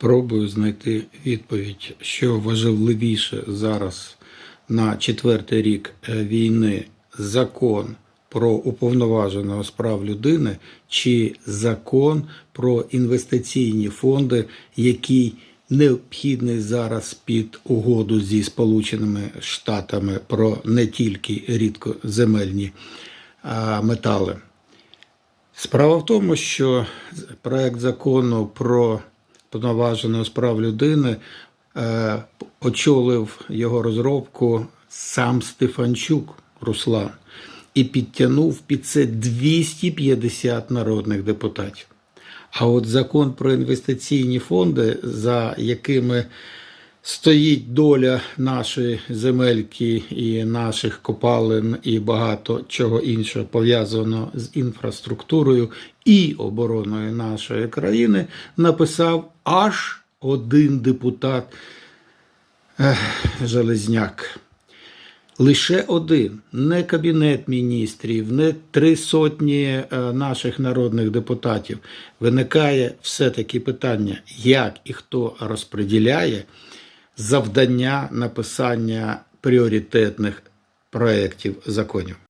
Пробую знайти відповідь, що важливіше зараз на четвертий рік е, війни закон про уповноваженого з прав людини чи закон про інвестиційні фонди, який необхідний зараз під угоду зі Сполученими Штатами про не тільки рідкоземельні метали. Справа в тому, що проект закону про повноваженого прав людини е, очолив його розробку сам Стефанчук Руслан і підтягнув під це 250 народних депутатів. А от закон про інвестиційні фонди, за якими стоїть доля нашої земельки і наших копалин, і багато чого іншого пов'язаного з інфраструктурою і обороною нашої країни, написав аж один депутат ех, Железняк. Лише один, не кабінет міністрів, не три сотні е, наших народних депутатів. Виникає все-таки питання, як і хто розподіляє завдання написання пріоритетних проєктів законів.